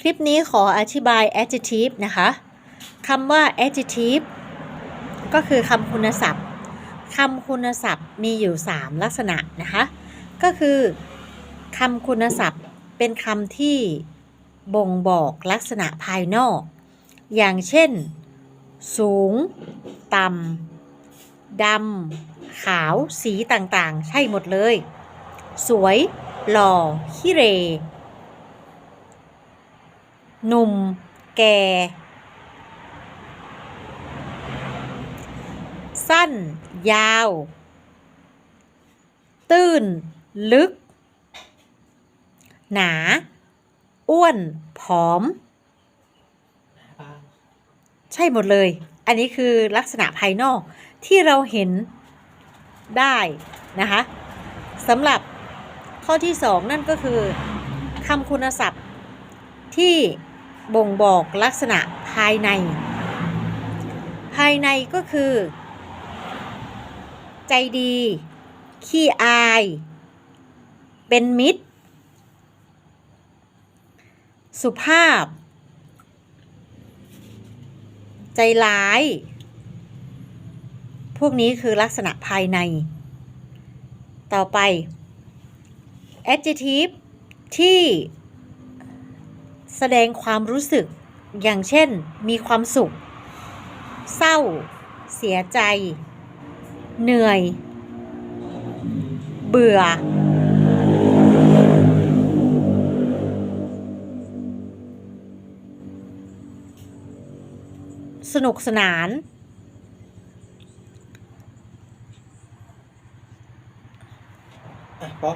คลิปนี้ขออธิบาย adjective นะคะคำว่า adjective ก็คือคำคุณศัพท์คำคุณศัพท์มีอยู่ 3 ลักษณะนะคะ ก็คือคำคุณศัพท์เป็นคำที่บ่งบอกลักษณะภายนอก อย่างเช่น สูง ต่ำดำ ขาว สีต่างๆ ใช่หมดเลย สวย หล่อขี้เหร หนุ่ม แก่ สั้น ยาว ตื้น ลึก หนา อ้วน ผอม ใช่หมดเลย อันนี้คือลักษณะภายนอกที่เราเห็นได้นะคะสำหรับข้อที่สองนั่นก็คือคำคุณศัพท์ ที่บ่งบอกลักษณะภายใน ภายในก็คือ ใจดี ขี้อาย เป็นมิตร สุภาพ ใจร้าย พวกนี้คือลักษณะภายใน ต่อไป adjective ที่ แสดงความรู้สึก อย่างเช่น มีความสุข เศร้า เสียใจ เหนื่อย เบื่อ สนุกสนาน อะเพราะ